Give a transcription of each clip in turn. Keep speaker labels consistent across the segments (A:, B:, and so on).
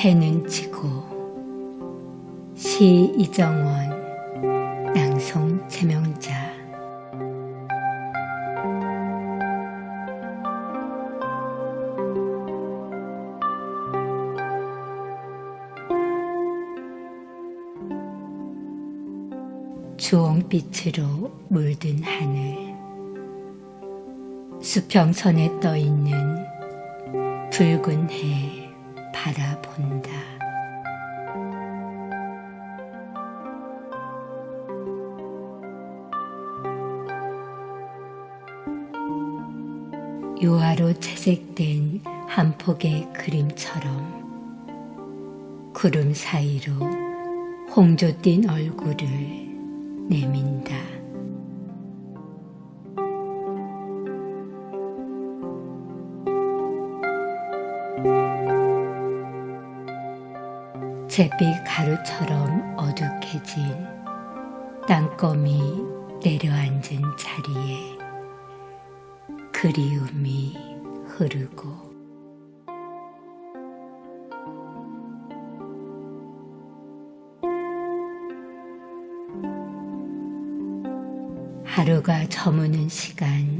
A: 해는 지고. 시 이정원 낭송 제명자. 주홍빛으로 물든 하늘. 수평선에 떠 있는 붉은 해 바라 유화로 채색된 한 폭의 그림처럼 구름 사이로 홍조 띤 얼굴을 내민다. 잿빛 가루처럼 어둑해진 땅거미 내려앉은 자리에 그리움이 흐르고 하루가 저무는 시간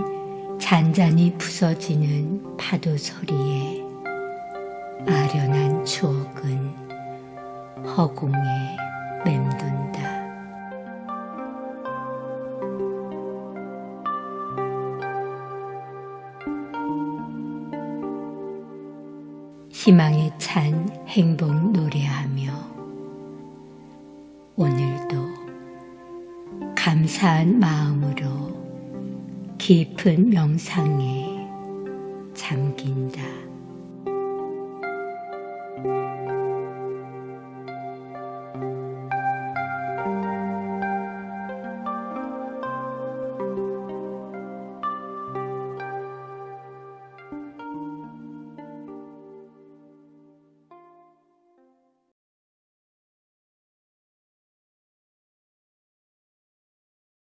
A: 잔잔히 부서지는 파도 소리에 아련한 추억은 허공에 맴돈 희망에 찬 행복 노래하며 오늘도 감사한 마음으로 깊은 명상에 잠긴다.